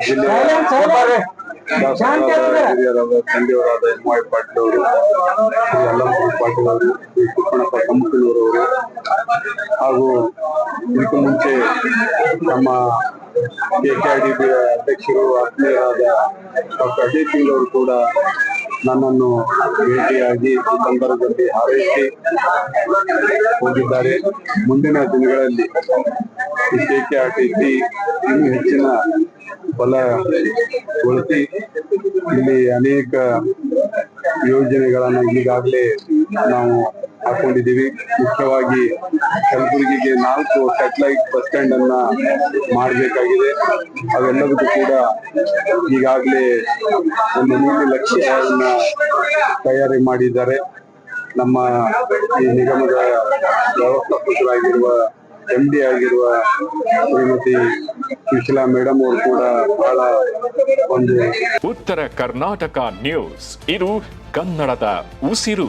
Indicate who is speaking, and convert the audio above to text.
Speaker 1: ಜಿಲ್ಲೆಯ ಹಿರಿಯರಾದ ತಂದೆಯವರಾದ M Y Patil ಅವರು ಶ್ರೀ ಯಲ್ಲಮ್ಮ ಪಾಟೀಲ್ ಅವರು ಹಾಗೂ ಇದಕ್ಕೂ ಮುಂಚೆ ನಮ್ಮ ಕೆಕೆಆರ್ಡಿಬಿ ಅಧ್ಯಕ್ಷರು ಆತ್ಮೀಯರಾದ ಡಾಕ್ಟರ್ ಅಜಯ್ ಸಿಂಗ್ ಅವರು ಕೂಡ ನನ್ನನ್ನು ಭೇಟಿಯಾಗಿ ಈ ಸಂದರ್ಭದಲ್ಲಿ ಹಾರೈಸಿ ಹೋಗಿದ್ದಾರೆ. ಮುಂದಿನ ದಿನಗಳಲ್ಲಿ ಈ ಸಿ ಇನ್ನೂ ಹೆಚ್ಚಿನ ಬಲಗೊಳಿಸಿ ಇಲ್ಲಿ ಅನೇಕ ಯೋಜನೆಗಳನ್ನು ಈಗಾಗಲೇ ನಾವು ಹಾಕೊಂಡಿದ್ದೀವಿ. ಮುಖ್ಯವಾಗಿ ಕಲಬುರಗಿಗೆ ನಾಲ್ಕು ಸ್ಯಾಟಲೈಟ್ ಬಸ್ ಸ್ಟ್ಯಾಂಡ್ ಅನ್ನ ಮಾಡಬೇಕಾಗಿದೆ. ಅವೆಲ್ಲದಕ್ಕೂ ಕೂಡ ಈಗಾಗಲೇ ಒಂದು ನೀಲಿ ಲಕ್ಷ್ಯವನ್ನ ತಯಾರಿ ಮಾಡಿದ್ದಾರೆ. ನಮ್ಮ ಈ ನಿಗಮದ ವ್ಯವಸ್ಥಾಪಕರಾಗಿರುವ ಎಂ ಡಿ ಆಗಿರುವ ಶ್ರೀಮತಿ ಸುಶೀಲಾ ಮೇಡಮ್ ಅವರು ಕೂಡ ಬಹಳ ಒಂದು
Speaker 2: ಉತ್ತರ ಕರ್ನಾಟಕ ನ್ಯೂಸ್. ಇದು ಕನ್ನಡದ ಉಸಿರು.